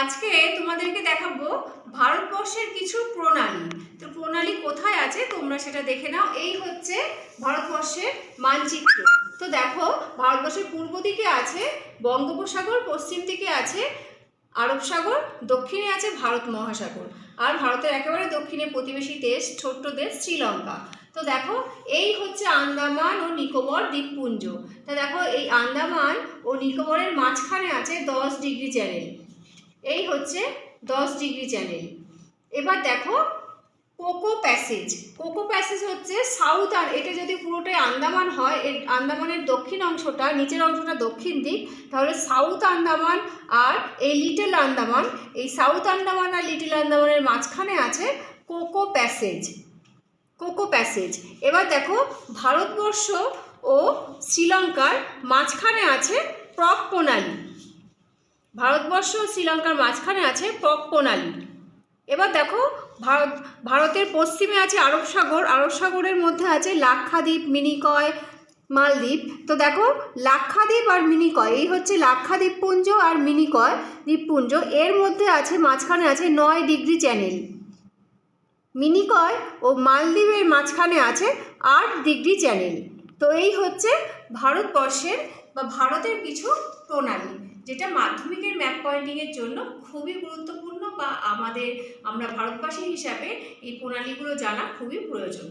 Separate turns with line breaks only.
আজকে তোমাদেরকে দেখাবো ভারতবর্ষের কিছু প্রণালী। তো প্রণালী কোথায় আছে তোমরা সেটা দেখে নাও। এই হচ্ছে ভারতবর্ষের মানচিত্র। তো দেখো, ভারতবর্ষের পূর্ব দিকে আছে বঙ্গোপসাগর, পশ্চিম দিকে আছে আরব সাগর, দক্ষিণে আছে ভারত মহাসাগর। আর ভারতের একেবারে দক্ষিণে প্রতিবেশী দেশ, ছোট্ট দেশ শ্রীলঙ্কা। তো দেখো, এই হচ্ছে আন্দামান ও নিকোবর দ্বীপপুঞ্জ। তা দেখো, এই আন্দামান ও নিকোবরের মাঝখানে আছে দশ ডিগ্রি চ্যানেল। এই হচ্ছে দশ ডিগ্রি চ্যানেল। এবার দেখো কোকো প্যাসেজ। কোকো প্যাসেজ হচ্ছে সাউথ আর এটা যদি পুরোটাই আন্দামান হয়, এর আন্দামানের দক্ষিণ অংশটা, নিচের অংশটা দক্ষিণ দিক, তাহলে সাউথ আন্দামান আর এই লিটল আন্দামান, এই সাউথ আন্দামান আর লিটল আন্দামানের মাঝখানে আছে কোকো প্যাসেজ। Coco passage. এবার দেখো ভারতবর্ষ ও শ্রীলঙ্কার মাঝখানে আছে প্রক প্রণালী ভারতবর্ষ শ্রীলঙ্কার মাঝখানে আছে প্রণালী। এবার দেখো, ভারত, ভারতের পশ্চিমে আছে আরব সাগর, আরব সাগরের মধ্যে আছে লাক্ষাদ্বীপ, মিনিকয়, মালদ্বীপ। তো দেখো, লাক্ষাদ্বীপ আর মিনিকয়, এই হচ্ছে লাক্ষাদ্বীপপুঞ্জ আর মিনিকয় দ্বীপপুঞ্জ। এর মধ্যে আছে, মাঝখানে আছে নয় ডিগ্রি চ্যানেল। মিনিকয় ও মালদ্বীপের মাঝখানে আছে আট ডিগ্রি চ্যানেল। তো এই হচ্ছে ভারতবর্ষের বা ভারতের কিছু প্রণালী। যেটা মাধ্যমিকের ম্যাপ পয়েন্টিংয়ের জন্য খুবই গুরুত্বপূর্ণ বা আমাদের, আমরা ভারতবাসী হিসাবে এই প্রণালীগুলো জানা খুবই প্রয়োজন।